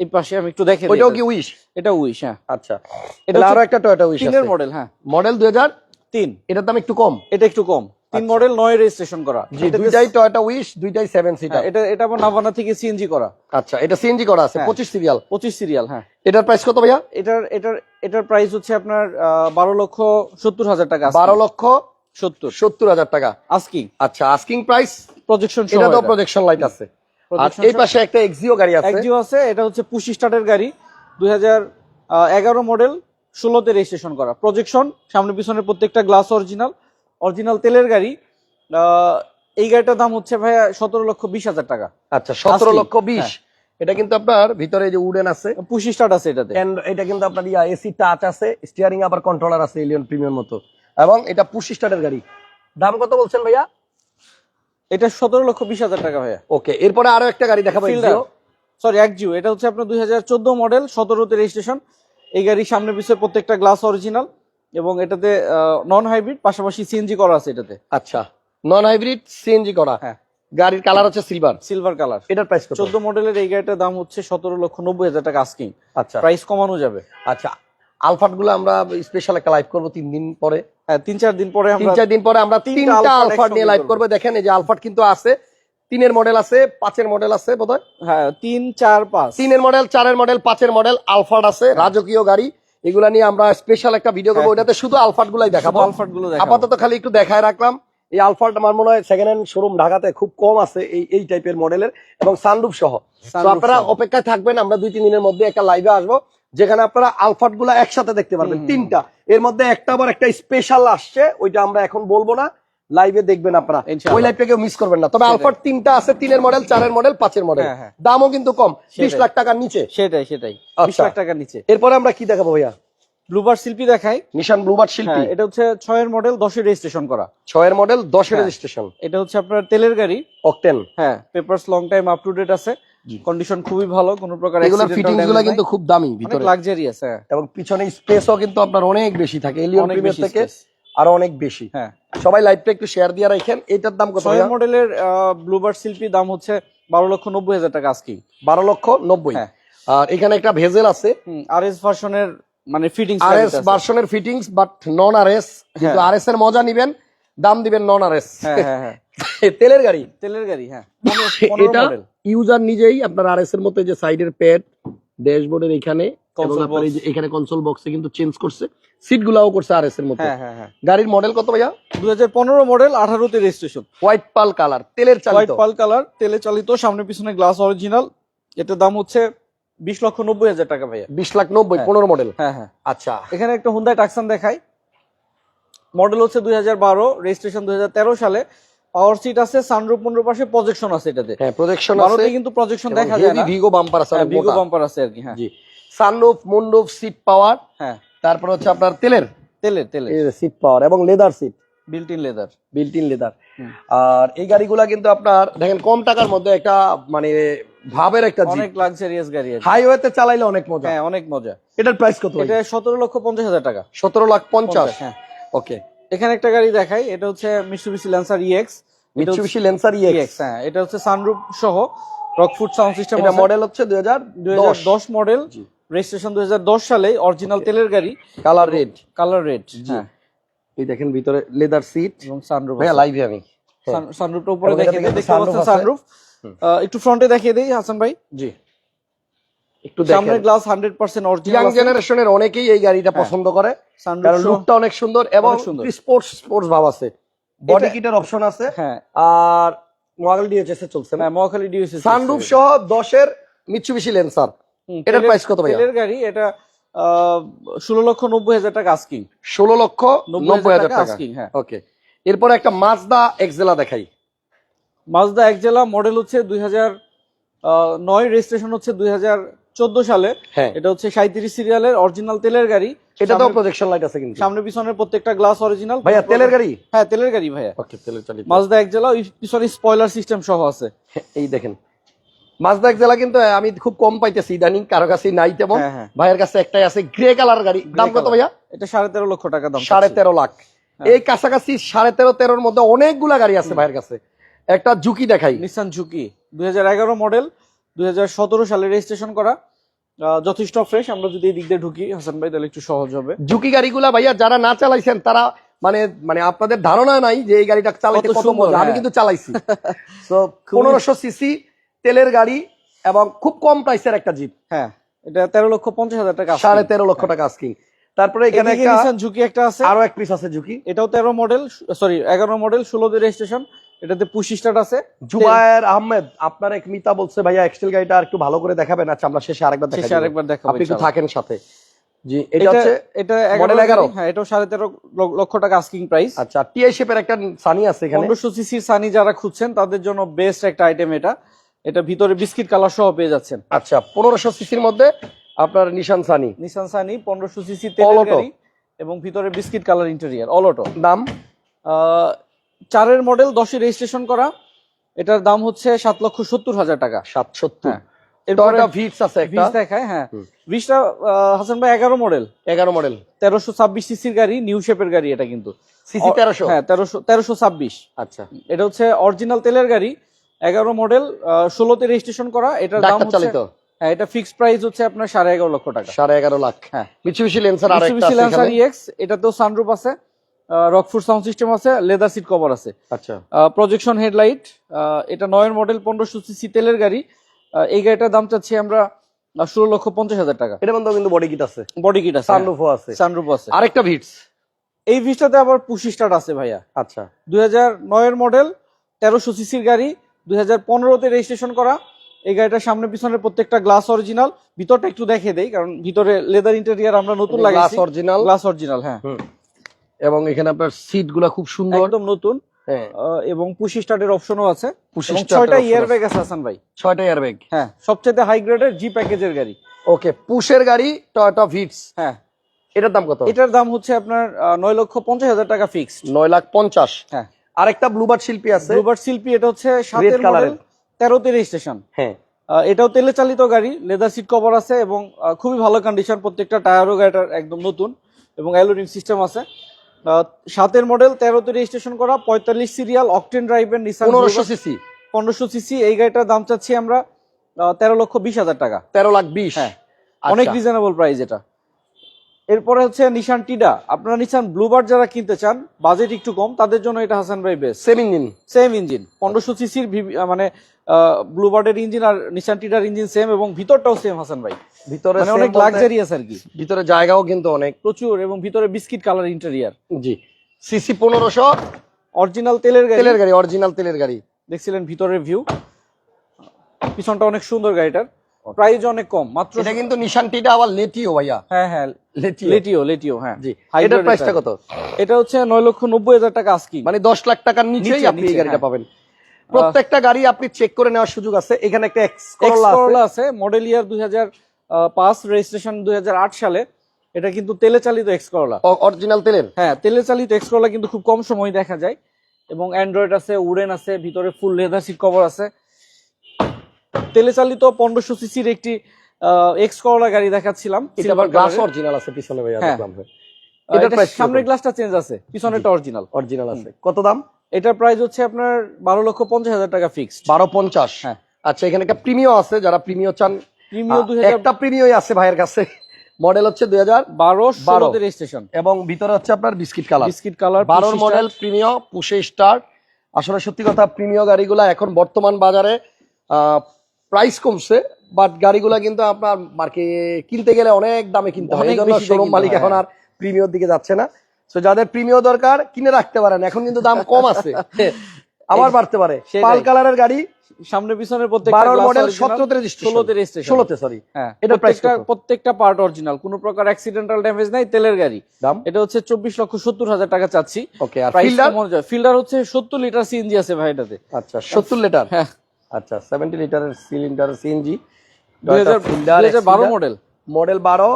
[SPEAKER 2] এই- পাশে আমি একটু দেখে
[SPEAKER 1] ওইটাও। কি উইশ
[SPEAKER 2] এটা উইশ হ্যাঁ।
[SPEAKER 1] আচ্ছা।
[SPEAKER 2] এটা আরও
[SPEAKER 1] একটা টয়টা উইশ
[SPEAKER 2] তিনের মডেল হ্যাঁ।
[SPEAKER 1] মডেল দুই হাজার
[SPEAKER 2] তিন।
[SPEAKER 1] এটার দাম একটু কম।
[SPEAKER 2] এটা একটু কম। তিন
[SPEAKER 1] আচ্ছা।
[SPEAKER 2] মডেল নয় রেজিস্ট্রেশন করা।
[SPEAKER 1] দুইটাই টয়টা উইশ দুইটাই সেভেন সিটার
[SPEAKER 2] হ্যাঁ, এটা এটা আবার নাভানা থেকে সিএনজি করা।
[SPEAKER 1] আচ্ছা এটা সিএনজি করা আছে
[SPEAKER 2] হ্যাঁ।
[SPEAKER 1] পঁচিশ সিরিয়াল
[SPEAKER 2] পঁচিশ সিরিয়াল হ্যাঁ।
[SPEAKER 1] এটার প্রাইস কত ভাইয়া?
[SPEAKER 2] এটার এটার এটার প্রাইস হচ্ছে আপনার বারো লক্ষ সত্তর হাজার টাকা
[SPEAKER 1] বারো লক্ষ
[SPEAKER 2] সত্তর।
[SPEAKER 1] সত্তর হাজার টাকা।
[SPEAKER 2] আস্কিং
[SPEAKER 1] আচ্ছা আস্কিং প্রাইস
[SPEAKER 2] প্রজেকশন
[SPEAKER 1] এটা তো প্রজেকশন লাইট আছে। আর এই পাশে একটা এক্সিও গাড়ি আছে।
[SPEAKER 2] একজিও আছে এটা হচ্ছে পুশি স্টার্টের গাড়ি দুই এগারো মডেল ষোলোতে রেজিস্ট্রেশন করা। প্রজেকশন সামনে পিছনে প্রত্যেকটা গ্লাস অরিজিনাল অরিজিনাল তেলের গাড়ি। এই গাড়িটার দাম হচ্ছে ভাইয়া সতেরো লক্ষ বিশ হাজার টাকা।
[SPEAKER 1] আচ্ছা সতেরো লক্ষ বিশ। এটা কিন্তু আপনার ভিতরে যে উডেন আছে।
[SPEAKER 2] পুশি স্টার্ট আছে এটাতে।
[SPEAKER 1] এটা কিন্তু আপনার ইয়া এসি টাচ আছে স্টিয়ারিং আবার কন্ট্রোলার আছে এলিয়ন প্রিমিয়াম মতো। এবং এটা পুশ স্টার্টের গাড়ি। দাম কত বলছেন ভাইয়া?
[SPEAKER 2] এটা সতেরো লক্ষ বিশ হাজার টাকা ভাইয়া।
[SPEAKER 1] ওকে এরপরে আরও একটা গাড়ি দেখাবো।
[SPEAKER 2] সরি একজিও এটা হচ্ছে আপনার দুই হাজার চোদ্দ মডেল সতেরোতে রেজিস্ট্রেশন এই গাড়ির সামনে পিছনে প্রত্যেকটা গ্লাস অরিজিনাল এবং এটাতে নন হাইব্রিড পাশাপাশি সিএনজি করা আছে এটাতে।
[SPEAKER 1] আচ্ছা নন হাইব্রিড সিএনজি করা।
[SPEAKER 2] হ্যাঁ।
[SPEAKER 1] গাড়ির কালার হচ্ছে সিলভার
[SPEAKER 2] সিলভার কালার
[SPEAKER 1] এটার প্রাইস
[SPEAKER 2] চোদ্দ মডেলের এই গাড়িটার দাম হচ্ছে সতেরো লক্ষ নব্বই হাজার টাকা আস্কিং
[SPEAKER 1] আচ্ছা।
[SPEAKER 2] প্রাইস কমানো যাবে।
[SPEAKER 1] আচ্ছা আলফাটগুলো আমরা স্পেশাল একটা লাইভ করব তিন দিন পরে।
[SPEAKER 2] তিন চার দিন পরে
[SPEAKER 1] তিন চার দিন পরে আমরা
[SPEAKER 2] তিনটা
[SPEAKER 1] আলফাট নিয়ে
[SPEAKER 2] একসঙ্গে
[SPEAKER 1] লাইভ
[SPEAKER 2] করব।
[SPEAKER 1] করব। দেখেন এই যে আলফাট কিন্তু আছে। তিনের মডেল আছে পাঁচের মডেল আছে বোধহয়?
[SPEAKER 2] হ্যাঁ তিন চার পাঁচ।
[SPEAKER 1] তিনের মডেল চারের মডেল পাঁচের মডেল আলফাট আছে রাজকীয় গাড়ি। এগুলা নিয়ে আমরা স্পেশাল একটা ভিডিও করব।
[SPEAKER 2] হ্যাঁ।
[SPEAKER 1] ওটাতে শুধু আলফাট গুলাই দেখাবো।
[SPEAKER 2] আলফাটগুলো
[SPEAKER 1] আপাতত খালি একটু দেখায় রাখলাম। এই আলফাট আমার মনে হয় সেকেন্ড হ্যান্ড শোরুম ঢাকাতে খুব কম আছে এই এই টাইপের মডেলের এবং সানরুফ সহ। তো আপনারা অপেক্ষায় থাকবেন আমরা দুই তিন দিনের মধ্যে একটা লাইভে আসব। যেখানে আপনারা আলফাটগুলা একসাথে দেখতে পারবেন তিনটা। এর মধ্যে একটা আবার একটা স্পেশাল আসছে ওইটা আমরা এখন বলব না লাইভে দেখবেন আপনারা। ওই লাইভটা কেউ মিস করবেন না। তবে আলফাট তিনটা আছে তিনের মডেল চারের মডেল পাঁচের মডেল
[SPEAKER 2] হ্যাঁ, হ্যাঁ।
[SPEAKER 1] দামও কিন্তু কম বিশ লাখ টাকার নিচে।
[SPEAKER 2] সেটাই সেটাই। বিশ
[SPEAKER 1] আচ্ছা।
[SPEAKER 2] লাখ টাকার নিচে।
[SPEAKER 1] এরপরে আমরা কি দেখাবো ভাইয়া?
[SPEAKER 2] ব্লুবার শিল্পী দেখাই।
[SPEAKER 1] নিশান ব্লুবার্ড শিল্পী।
[SPEAKER 2] হ্যাঁ এটা হচ্ছে ছয়ের মডেল দশের রেজিস্ট্রেশন করা।
[SPEAKER 1] ছয়ের মডেল দশের। রেজিস্ট্রেশন
[SPEAKER 2] এটা হচ্ছে আপনার তেলের গাড়ি।
[SPEAKER 1] অকটেন
[SPEAKER 2] হ্যাঁ papers long time up to date আছে। কন্ডিশন খুবই ভালো কোনো প্রকার
[SPEAKER 1] এগুলোর
[SPEAKER 2] accidental ফিটিংসগুলো
[SPEAKER 1] কিন্তু খুব দামি
[SPEAKER 2] অনেক
[SPEAKER 1] ভিতরে।
[SPEAKER 2] লাক্সারিয়াস হ্যাঁ।
[SPEAKER 1] এবং পিছনে স্পেসও কিন্তু আপনার অনেক বেশি থাকে এলিয়ন
[SPEAKER 2] অনেক
[SPEAKER 1] প্রিমিয়ার
[SPEAKER 2] বেশি
[SPEAKER 1] থেকে। আরও অনেক বেশি।
[SPEAKER 2] হ্যাঁ।
[SPEAKER 1] সবাই লাইভটা একটু শেয়ার দিয়ে রাখেন এটার দাম কত
[SPEAKER 2] ছয় মডেলের ব্লুবার্ড শিল্পী দাম হচ্ছে বারো লক্ষ নব্বই হাজার টাকা আজকে।
[SPEAKER 1] বারো লক্ষ নব্বই।
[SPEAKER 2] হ্যাঁ।
[SPEAKER 1] আর এখানে একটা ভেজেল আছে।
[SPEAKER 2] আর এস ভার্সনের মানে ফিটিংস
[SPEAKER 1] আর এস ভার্সনের fittings but non R S কিন্তু আর এস এর মজা নিবেন দাম দিবেন নন আর এস
[SPEAKER 2] হ্যাঁ হ্যাঁ হ্যাঁ।
[SPEAKER 1] তেলের গাড়ি।
[SPEAKER 2] তেলের গাড়ি হ্যাঁ।
[SPEAKER 1] এটা ইউজার নিজেই আপনার আর এস এর মতো যে সাইডের প্যাড ড্যাশবোর্ডের এখানে এখানে কনসোল বক্সে কিন্তু চেঞ্জ করছে। সিট গুলাও করছে আর এস এর মতো
[SPEAKER 2] হ্যাঁ হ্যাঁ হ্যাঁ।
[SPEAKER 1] গাড়ির মডেল কত ভাইয়া?
[SPEAKER 2] দু হাজার পনেরো মডেল আঠারোতে রেজিস্ট্রেশন
[SPEAKER 1] হোয়াইট পাল কালার তেলের
[SPEAKER 2] হোয়াইট পাল কালার তেলে চালিত সামনে পিছনে গ্লাস অরিজিনাল এটার দাম হচ্ছে বিশ লক্ষ নব্বই হাজার টাকা ভাইয়া।
[SPEAKER 1] বিশ লাখ নব্বই। পনেরো মডেল
[SPEAKER 2] হ্যাঁ হ্যাঁ।
[SPEAKER 1] আচ্ছা।
[SPEAKER 2] এখানে একটা হুন্দাই টাকসান দেখাই। মডেল হচ্ছে দুই হাজার বারো রেজিস্ট্রেশন দুই হাজার তেরো সালে। পাওয়ার সিট আছে সানরুফ পনেরো পাশে প্রজেকশন আছে এটাতে।
[SPEAKER 1] হ্যাঁ প্রজেকশন আছে।
[SPEAKER 2] কিন্তু প্রজেকশন দেখা যায় না।
[SPEAKER 1] ভিগো বাম্পার আছে অনেক
[SPEAKER 2] বিগো বাম্পার আছে আর কি হ্যাঁ।
[SPEAKER 1] জি। সানরুফ মুন্ডুফ সিট পাওয়ার
[SPEAKER 2] হ্যাঁ।
[SPEAKER 1] তারপর হচ্ছে আপনার তেলের।
[SPEAKER 2] তেলের তেলের।
[SPEAKER 1] সিট পাওয়ার এবং leather seat
[SPEAKER 2] built in leather
[SPEAKER 1] built in leather আর এই গাড়িগুলা কিন্তু আপনার দেখেন কম টাকার মধ্যে একটা মানে ভাবের একটা
[SPEAKER 2] অনেক লাক্সারিয়াস গাড়ি আছে
[SPEAKER 1] হাইওয়েতে চালাইলে অনেক মজা।
[SPEAKER 2] হ্যাঁ অনেক মজা।
[SPEAKER 1] এটার প্রাইস কত
[SPEAKER 2] এটা সতেরো লক্ষ পঞ্চাশ হাজার টাকা।
[SPEAKER 1] সতেরো লাখ পঞ্চাশ।
[SPEAKER 2] হ্যাঁ।
[SPEAKER 1] ওকে
[SPEAKER 2] এখানে একটা গাড়ি দেখাই এটা হচ্ছে Mitsubishi Lancer EX
[SPEAKER 1] Mitsubishi Lancer EX
[SPEAKER 2] হ্যাঁ এটা হচ্ছে সানরুফ সহ রকফুট সাউন্ড সিস্টেম
[SPEAKER 1] এটা মডেল হচ্ছে দুই হাজার
[SPEAKER 2] দুই হাজার দশ মডেল রেজিস্ট্রেশন দুই হাজার দশ সালে অরিজিনাল তেলের গাড়ি।
[SPEAKER 1] কালার রেড
[SPEAKER 2] কালার রেড হ্যাঁ।
[SPEAKER 1] এই দেখেন ভিতরে লেদার সিট
[SPEAKER 2] এবং সানরুফ
[SPEAKER 1] ভাইয়া লাইভে আমি। হ্যাঁ।
[SPEAKER 2] সানরুফটা উপরে দেখিয়ে
[SPEAKER 1] থেকে
[SPEAKER 2] দিই দেখতে পাচ্ছেন। সানরুফ একটু ফ্রন্টে দেখিয়ে দিই হাসান ভাই।
[SPEAKER 1] জি। একটু
[SPEAKER 2] সামনের
[SPEAKER 1] দেখেন
[SPEAKER 2] গ্লাস হান্ড্রেড পার্সেন্ট
[SPEAKER 1] ইয়াং জেনারেশনের অনেকেই এই গাড়িটা পছন্দ করে। কারণ লুকটা অনেক সুন্দর এবং স্পোর্টস স্পোর্টস ভাব আছে। বডি কিটের অপশন আছে।
[SPEAKER 2] হ্যাঁ।
[SPEAKER 1] আর মোবাইল ডিএচএস এ চলছে
[SPEAKER 2] হ্যাঁ মহাখালী ডিউসি
[SPEAKER 1] সানরুফ সহ দশের মিচুবিশি লেন্সার এটার price কত ভাইয়া?
[SPEAKER 2] তেলের গাড়ি এটা ষোলো লক্ষ নব্বই হাজার টাকা আস্কিং।
[SPEAKER 1] ষোলো লক্ষ নব্বই হাজার টাকা
[SPEAKER 2] হ্যাঁ।
[SPEAKER 1] ওকে। এরপরে একটা মাজদা এক্সেলা দেখাই।
[SPEAKER 2] মাজদা এক জেলা মডেল হচ্ছে দুই হাজার নয় রেজিস্ট্রেশন হচ্ছে দুই হাজার চোদ্দ সালে।
[SPEAKER 1] হ্যাঁ।
[SPEAKER 2] এটা হচ্ছে সাঁত্রিশ সিরিয়ালের অরিজিনাল তেলের গাড়ি।
[SPEAKER 1] এটা তো প্রজেকশন লাইট আছে কিন্তু।
[SPEAKER 2] সামনে পিছনের প্রত্যেকটা গ্লাস অরিজিনাল
[SPEAKER 1] ভাইয়া তেলের গাড়ি?
[SPEAKER 2] হ্যাঁ তেলের গাড়ি ভাইয়া।
[SPEAKER 1] ওকে তেলের চালিত।
[SPEAKER 2] মাজদা এক জেলা পিছনে স্পয়লার সিস্টেম সহ আছে।
[SPEAKER 1] এই দেখেন। মাজদা এক্সেলা কিন্তু আমি খুব কম পাইতেছি ইদানিং কারও কাছে নাই তেমন।
[SPEAKER 2] হ্যাঁ, হ্যাঁ।
[SPEAKER 1] ভাইয়ের কাছে একটাই আছে গ্রে কালার গাড়ি। দাম কত ভাইয়া?
[SPEAKER 2] এটা সাড়ে তেরো লক্ষ টাকা দাম
[SPEAKER 1] সাড়ে তেরো লাখ।
[SPEAKER 2] হ্যাঁ।
[SPEAKER 1] এই কাছাকাছি সাড়ে তেরো তেরোর মধ্যে অনেকগুলা গাড়ি আছে ভাইয়ের কাছে। একটা ঝুঁকি দেখাই।
[SPEAKER 2] নিসান ঝুঁকি দুই হাজার এগারো মডেল দুই হাজার সতেরো সালে রেজিস্ট্রেশন করা যথেষ্ট ফ্রেশ আমরা যদি এই দিক দিয়ে ঢুকি হাসান ভাই তাহলে একটু সহজ হবে।
[SPEAKER 1] ঝুঁকি গাড়িগুলা ভাইয়া যারা না চালাইছেন তারা মানে মানে আপনাদের ধারণা নাই যে এই গাড়িটা চালাইতে
[SPEAKER 2] কত
[SPEAKER 1] মজা। আমি
[SPEAKER 2] হ্যাঁ।
[SPEAKER 1] কিন্তু চালাইছি। তো পনেরোশো সিসি তেলের গাড়ি এবং খুব কম প্রাইসের একটা জিপ
[SPEAKER 2] হ্যাঁ এটা তেরো লক্ষ পঞ্চাশ হাজার টাকা
[SPEAKER 1] সাড়ে তেরো লক্ষ টাকা আস্কিং তারপরে এখানে
[SPEAKER 2] এখানে
[SPEAKER 1] একটা
[SPEAKER 2] ঝুঁকি একটা আছে।
[SPEAKER 1] আরও এক পিস আছে ঝুঁকি।
[SPEAKER 2] এটাও তেরো মডেল সরি এগারো মডেল ষোলো রেজিস্ট্রেশন এটাতে পুশ স্টার্ট আছে।
[SPEAKER 1] জুবায়ের আহমেদ আপনার এক মিতা বলছে ভাইয়া এক্সেল গাড়িটা আর একটু ভালো করে দেখাবেন আচ্ছা আমরা শেষে আরেকবার দেখাই
[SPEAKER 2] শেষে আরেকবার দেখাবো
[SPEAKER 1] আপনি একটু থাকেন সাথে। জি এটা হচ্ছে
[SPEAKER 2] এটা
[SPEAKER 1] model
[SPEAKER 2] 11
[SPEAKER 1] 11
[SPEAKER 2] হ্যাঁ এটাও লক্ষ টাকা আস্কিং প্রাইস
[SPEAKER 1] আচ্ছা টিআই শেপের একটা সানি আছে এখানে।
[SPEAKER 2] পনেরোশো সিসির সানি যারা খুঁজছেন তাদের জন্য বেস্ট একটা আইটেম এটা। এটা ভিতরে বিস্কিট কালার সহ পেয়ে যাচ্ছেন।
[SPEAKER 1] আচ্ছা পনেরোশো সিসির মধ্যে আপনার নিশান সানি
[SPEAKER 2] নিশান সানি পনেরোশো সিসি
[SPEAKER 1] All
[SPEAKER 2] তেলের গাড়ি এবং ভিতরে biscuit colour interior all auto
[SPEAKER 1] দাম?
[SPEAKER 2] চারের মডেল দশে রেজিস্ট্রেশন করা। এটার দাম হচ্ছে সাত লক্ষ সত্তর হাজার টাকা।
[SPEAKER 1] সাতসত্তর
[SPEAKER 2] হ্যাঁ। এরপরে
[SPEAKER 1] টয়োটা ভিটস আছে একটা।
[SPEAKER 2] দেখায় হ্যাঁ। হাসান ভাই এগারো মডেল
[SPEAKER 1] এগারো মডেল
[SPEAKER 2] সিসির গাড়ি নিউ শেপের গাড়ি এটা কিন্তু।
[SPEAKER 1] সিসি
[SPEAKER 2] হ্যাঁ তেরোশো তেরোশো ছাব্বিশ।
[SPEAKER 1] আচ্ছা।
[SPEAKER 2] এটা হচ্ছে অরিজিনাল তেলের গাড়ি এগারো মডেল ষোলোতে রেজিস্ট্রেশন করা। এটার দাম হচ্ছে
[SPEAKER 1] চালিত?
[SPEAKER 2] হ্যাঁ এটা ফিক্সড প্রাইস হচ্ছে আপনার সাড়ে এগারো লক্ষ টাকা।
[SPEAKER 1] সাড়ে এগারো লাখ।
[SPEAKER 2] হ্যাঁ।
[SPEAKER 1] মিচুবিশি লেন্সার আছে
[SPEAKER 2] এটাতেও সানরুফ আছে। রকফুড সাউন্ড সিস্টেম আছে লেদার সিট কভার আছে।
[SPEAKER 1] আচ্ছা।
[SPEAKER 2] প্রজেকশন হেডলাইট এটা নয়ের মডেল পনেরোশো সিসি তেলের গাড়ি। এই গাড়িটার দাম চাচ্ছি আমরা ষোলো লক্ষ পঞ্চাশ হাজার টাকা।
[SPEAKER 1] এটার মধ্যে কিন্তু বডি কিট আছে।
[SPEAKER 2] বডি কিট আছে।
[SPEAKER 1] সানরুফও আছে।
[SPEAKER 2] সানরুফ আছে।
[SPEAKER 1] আরেকটা ভিটস
[SPEAKER 2] এই ভিসটাতে আবার পুশি স্টার্ট আছে ভাইয়া।
[SPEAKER 1] আচ্ছা।
[SPEAKER 2] দুই হাজার নয়ের মডেল তেরোশো সিসির গাড়ি। দুই হাজার পনেরোতে রেজিস্ট্রেশন করা। এই গাড়িটার সামনে পিছনের প্রত্যেকটা গ্লাস অরিজিনাল ভিতরটা একটু দেখে দেই কারণ ভিতরে লেদার ইন্টেরিয়ার আমরা নতুন
[SPEAKER 1] গ্লাস অরিজিনাল
[SPEAKER 2] গ্লাস অরিজিনাল হ্যাঁ।
[SPEAKER 1] এবং এখানে আপনার সিটগুলা খুব সুন্দর।
[SPEAKER 2] একদম নতুন।
[SPEAKER 1] হ্যাঁ।
[SPEAKER 2] এবং পুশি স্টার্টের অপশনও আছে।
[SPEAKER 1] পুশি
[SPEAKER 2] ছয়টা ইয়ার ব্যাগ আছে। হাসান ভাই।
[SPEAKER 1] ছয়টা এয়ারব্যাগ
[SPEAKER 2] হ্যাঁ সবচেয়ে হাই গ্রেডের জি প্যাকেজের গাড়ি।
[SPEAKER 1] ওকে পুশের গাড়ি টয়োটা ভিটস
[SPEAKER 2] হ্যাঁ।
[SPEAKER 1] এটার দাম কত?
[SPEAKER 2] এটার দাম হচ্ছে আপনার নয় লক্ষ পঞ্চাশ হাজার টাকা ফিক্সড
[SPEAKER 1] নয় লাখ পঞ্চাশ।
[SPEAKER 2] হ্যাঁ।
[SPEAKER 1] আরেকটা ব্লুবার্ড শিল্পী আছে।
[SPEAKER 2] ব্লুবার্ড শিল্পী এটা হচ্ছে সাতের
[SPEAKER 1] এর।
[SPEAKER 2] তেরোতে রেজিস্ট্রেশন
[SPEAKER 1] হ্যাঁ।
[SPEAKER 2] এটাও তেলে চালিত গাড়ি লেদার সিট কভার আছে এবং খুবই ভালো কন্ডিশন প্রত্যেকটা টায়ারও গাড়িটার একদম নতুন এবং অ্যালোডিন সিস্টেম আছে। সাতের মডেল তেরোতে রেজিস্ট্রেশন করা পঁয়তাল্লিশ সিরিয়াল অকটেন ড্রাইভের নিসান
[SPEAKER 1] পনেরোশো সিসি
[SPEAKER 2] পনেরোশো সিসি এই গাড়িটার দাম চাচ্ছি আমরা তেরো লক্ষ বিশ হাজার টাকা।
[SPEAKER 1] তেরো লাখ বিশ।
[SPEAKER 2] হ্যাঁ।
[SPEAKER 1] আচ্ছা।
[SPEAKER 2] অনেক রিজনেবল প্রাইস এটা। এরপরে হচ্ছে নিশান টিডা আপনারা নিশান ব্লুবার্ড যারা কিনতে চান বাজেট একটু কম তাদের জন্য এটা হাসান ভাই best
[SPEAKER 1] same engine
[SPEAKER 2] same engine পনেরোশো সিসির মানে ব্লুবার্ডের ইঞ্জিন আর নিশান টিডার ইঞ্জিন সেম এবং ভিতরটাও সেম হাসান ভাই।
[SPEAKER 1] ভিতরে
[SPEAKER 2] মানে অনেক
[SPEAKER 1] বলতে-
[SPEAKER 2] লাক্সারিয়াস আর কি।
[SPEAKER 1] ভিতরে জায়গাও কিন্তু অনেক।
[SPEAKER 2] প্রচুর এবং ভিতরে বিস্কিট কালার ইন্টেরিয়ার
[SPEAKER 1] জি। সিসি পনেরোশো।
[SPEAKER 2] অরিজিনাল তেলের গাড়ি।
[SPEAKER 1] তেলের গাড়ি অরিজিনাল তেলের গাড়ি।
[SPEAKER 2] দেখছিলেন ভিতরের ভিউ পিছনটা অনেক সুন্দর গাড়িটার। প্রাইস অনেক কম মাত্র
[SPEAKER 1] এটা কিন্তু নিশানটিটা আবার লেটিও ভাইয়া।
[SPEAKER 2] হ্যাঁ হ্যাঁ
[SPEAKER 1] লেটিও
[SPEAKER 2] লেটিও লেটিও হ্যাঁ।
[SPEAKER 1] জি। এটার প্রাইসটা কত?
[SPEAKER 2] এটা হচ্ছে নয় লক্ষ নব্বই হাজার টাকা আস্কিং।
[SPEAKER 1] মানে দশ লাখ টাকার নিচেই আপনি এই গাড়িটা
[SPEAKER 2] হ্যাঁ।
[SPEAKER 1] পাবেন। প্রত্যেকটা গাড়ি আপনি চেক করে নেওয়ার সুযোগ আছে। এখানে একটা এক্স
[SPEAKER 2] করলা আছে। মডেল ইয়ার দুই হাজার পাঁচ রেজিস্ট্রেশন দুই হাজার আট সালে। এটা কিন্তু তেলে চালিত এক্স করলা
[SPEAKER 1] অরিজিনাল তেলের?
[SPEAKER 2] হ্যাঁ তেলে চালিত এক্স করলা কিন্তু খুব কম সময় দেখা যায়। এবং অ্যান্ড্রয়েড আছে উডেন আছে ভিতরে ফুল লেদার সিট কভার আছে। তেলে চালিত পনেরোশো সিসির একটি এক্স করলা গাড়ি দেখাচ্ছিলাম
[SPEAKER 1] এটা আবার গ্লাস অরিজিনাল আছে পিছনে ভাইয়া
[SPEAKER 2] হ্যাঁ।
[SPEAKER 1] দেখলাম
[SPEAKER 2] সামনের গ্লাসটা চেঞ্জ আছে পিছনেরটা অরিজিনাল
[SPEAKER 1] অরিজিনাল আছে। কত দাম?
[SPEAKER 2] এটার প্রাইস হচ্ছে আপনার বারো লক্ষ পঞ্চাশ হাজার টাকা ফিক্সড
[SPEAKER 1] বারো পঞ্চাশ।
[SPEAKER 2] হ্যাঁ।
[SPEAKER 1] আচ্ছা এখানে একটা প্রিমিয় আছে যারা প্রিমিয় চান
[SPEAKER 2] হাজার
[SPEAKER 1] একটা প্রিমিয়ই আছে ভাইয়ের কাছে। মডেল হচ্ছে দুই হাজার
[SPEAKER 2] বারো
[SPEAKER 1] বারো।
[SPEAKER 2] রেজিস্ট্রেশন
[SPEAKER 1] এবং ভিতরে হচ্ছে আপনার বিস্কিট কালার
[SPEAKER 2] বিস্কিট কালার
[SPEAKER 1] বারোর মডেল প্রিমিয় পুষে স্টার আসলে সত্যি কথা প্রিমিয় গাড়িগুলা এখন বর্তমান বাজারে প্রাইস কমছে বাট গাড়িগুলা কিন্তু আপনার মার্কে কিনতে গেলে অনেক দামে কিনতে হয়
[SPEAKER 2] অনেক
[SPEAKER 1] এই জন্য শোরুম মালিক এখন আর প্রিমিয়র দিকে যাচ্ছে না। তো যাদের প্রিমিয় দরকার কিনে রাখতে পারেন। এখন কিন্তু দাম কম আছে। আবার বাড়তে পারে। পাল কালারের গাড়ি
[SPEAKER 2] সামনে পিছনের প্রত্যেকটা
[SPEAKER 1] বারোর
[SPEAKER 2] glass
[SPEAKER 1] মডেল
[SPEAKER 2] original,
[SPEAKER 1] সতেরোতে রেজিস্ট্রেশন
[SPEAKER 2] ষোলোতে রেজিস্ট্রেশন
[SPEAKER 1] ষোলোতে সরি
[SPEAKER 2] হ্যাঁ।
[SPEAKER 1] এটার
[SPEAKER 2] এটার প্রত্যেকটা পার্ট অরিজিনাল কোনো প্রকার অ্যাক্সিডেন্টাল ড্যামেজ নাই তেলের গাড়ি।
[SPEAKER 1] দাম?
[SPEAKER 2] এটা হচ্ছে চব্বিশ লক্ষ সত্তর হাজার টাকা চাচ্ছি।
[SPEAKER 1] ওকে আর ফিল্ডার
[SPEAKER 2] ফিল্ডার হচ্ছে সত্তর লিটার সিএনজি আছে ভাই এটাতে।
[SPEAKER 1] আচ্ছা সত্তর লিটার
[SPEAKER 2] হ্যাঁ।
[SPEAKER 1] আচ্ছা সেভেন্টি লিটারের সিলিন্ডার সিএনজি
[SPEAKER 2] দুই হাজার দুই হাজার বারো মডেল
[SPEAKER 1] মডেল বারো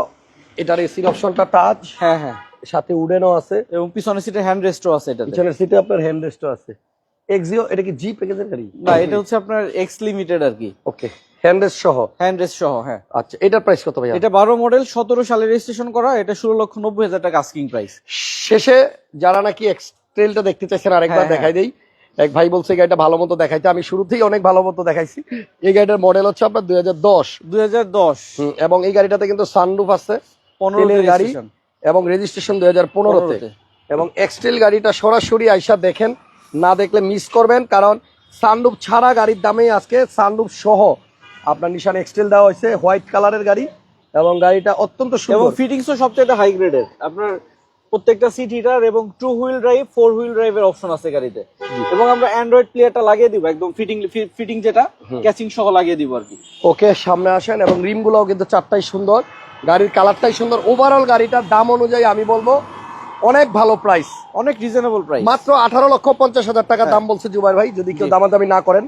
[SPEAKER 1] এটার এসির অপশনটা টাচ
[SPEAKER 2] হ্যাঁ হ্যাঁ।
[SPEAKER 1] সাথে উডেনও আছে।
[SPEAKER 2] এবং পিছনের সিটে হ্যান্ড রেস্টও আছে এটাতে।
[SPEAKER 1] পিছনের সিটে আপনার হ্যান্ড রেস্টও আছে। এক্সিও এটা কি জি প্যাকেজের গাড়ি?
[SPEAKER 2] না এটা হচ্ছে আপনার এক্স লিমিটেড আর কি।
[SPEAKER 1] ওকে হ্যান্ড রেস্ট সহ?
[SPEAKER 2] হ্যান্ড রেস্ট সহ হ্যাঁ।
[SPEAKER 1] আচ্ছা এটার প্রাইস কত ভাইয়া?
[SPEAKER 2] এটা বারো মডেল সতেরো সালে রেজিস্ট্রেশন করা এটা ষোলো লক্ষ নব্বই হাজার টাকা আস্কিং প্রাইস
[SPEAKER 1] শেষে যারা নাকি এক্সট্রেলটা দেখতে চাইছেন আরেকবার
[SPEAKER 2] হ্যাঁ,
[SPEAKER 1] দেখাই দেই। এক ভাই বলছে এই গাড়িটা ভালো মতো দেখাইতে। আমি শুরুতেই অনেক ভালো মতো দেখাইছি। এই গাড়িটার মডেল হচ্ছে আপনার দুই হাজার দশ।
[SPEAKER 2] দুই হাজার দশ।
[SPEAKER 1] এবং এই গাড়িটাতে কিন্তু সানরুফ আছে
[SPEAKER 2] পনেরো
[SPEAKER 1] গাড়ি এবং রেজিস্ট্রেশন দুই হাজার পনেরোতে। এবং এক্সটেল গাড়িটা সরাসরি আইসা দেখেন না দেখলে মিস করবেন কারণ সানরুফ ছাড়া গাড়ির দামেই আজকে সানরুফ সহ আপনার নিশান এক্সটেল দেওয়া হয়েছে হোয়াইট কালারের গাড়ি এবং গাড়িটা অত্যন্ত
[SPEAKER 2] এবং
[SPEAKER 1] সুন্দর।
[SPEAKER 2] ফিটিংসও সবচেয়ে হাই গ্রেডের আপনার প্রত্যেকটা সিট হিটার এবং two wheel drive four wheel ড্রাইভের অপশন আছে গাড়িতে। এবং আমরা অ্যান্ড্রয়েড প্লেয়ারটা লাগিয়ে দিব একদম ফিটিং ফিটিং যেটা ক্যাচিং সহ লাগিয়ে দিব আর কি।
[SPEAKER 1] ওকে সামনে আসেন এবং রিমগুলোও কিন্তু চারটাই সুন্দর। গাড়ির কালারটাই সুন্দর। ওভারঅল গাড়িটার দাম অনুযায়ী আমি বলব অনেক ভালো প্রাইস
[SPEAKER 2] অনেক রিজনেবল প্রাইস
[SPEAKER 1] মাত্র আঠারো লক্ষ পঞ্চাশ হাজার টাকা দাম বলছে জুবাই ভাই যদি কেউ। দামাদামি না করেন।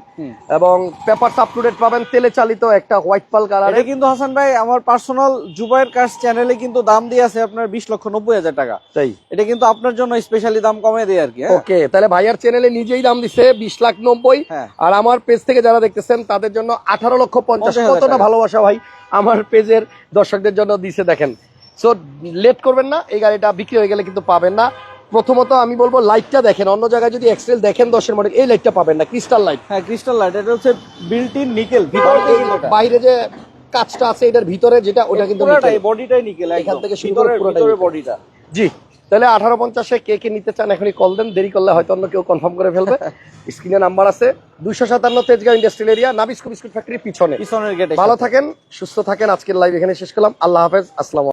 [SPEAKER 1] এবং পেপার আপ টু ডেট পাবেন তেলে চালিত একটা হোয়াইট পাল
[SPEAKER 2] এটা
[SPEAKER 1] কালারের
[SPEAKER 2] কিন্তু হাসান ভাই আমার পার্সোনাল জুবাইর কাজ চ্যানেলে কিন্তু দাম দিয়ে আছে আপনার বিশ লক্ষ নব্বই হাজার টাকা।
[SPEAKER 1] তাই।
[SPEAKER 2] এটা কিন্তু আপনার জন্য স্পেশালি দাম কমে দেয় আর কি হ্যাঁ?
[SPEAKER 1] ওকে তাহলে ভাইয়ার চ্যানেলে নিজেই দাম দিছে বিশ লাখ নব্বই।
[SPEAKER 2] হ্যাঁ।
[SPEAKER 1] আর আমার পেজ থেকে যারা দেখতেছেন তাদের জন্য আঠারো লক্ষ পঞ্চাশ।
[SPEAKER 2] 50,000
[SPEAKER 1] কতটা ভালোবাসা ভাই আমার পেজের দর্শকদের জন্য দিছে দেখেন। সো লেট করবেন না এই গাড়িটা বিক্রি হয়ে গেলে কিন্তু পাবেন না। প্রথমত আমি বলব লাইটটা দেখেন অন্য জায়গায় যদি এক্সেল দেখেন দশের মডেল এই লাইটটা পাবেন না ক্রিস্টাল লাইট
[SPEAKER 2] হ্যাঁ ক্রিস্টাল লাইট এটা হচ্ছে বিল্ট ইন নিকেল।
[SPEAKER 1] বাইরে যে কাজটা আছে এটার ভিতরে যেটা ওটা কিন্তু
[SPEAKER 2] বডিটাই নিকেল
[SPEAKER 1] এখান থেকে শুরু করে পুরোটাই
[SPEAKER 2] বডিটা
[SPEAKER 1] জি তাহলে আঠারো পঞ্চাশে কে কে নিতে চান এখনই কল দেন দেরি করলে হয়তো অন্য কেউ কনফার্ম করে ফেলবে। স্ক্রিনে নাম্বার আছে দুইশো সাতান্ন Tejgaon industrial area Nabisco biscuit ফ্যাক্টরির পিছনে।
[SPEAKER 2] পিছনের গেটে
[SPEAKER 1] ভালো থাকেন সুস্থ থাকেন আজকের লাইভ এখানে শেষ করলাম আল্লাহ হাফেজ আসসালাম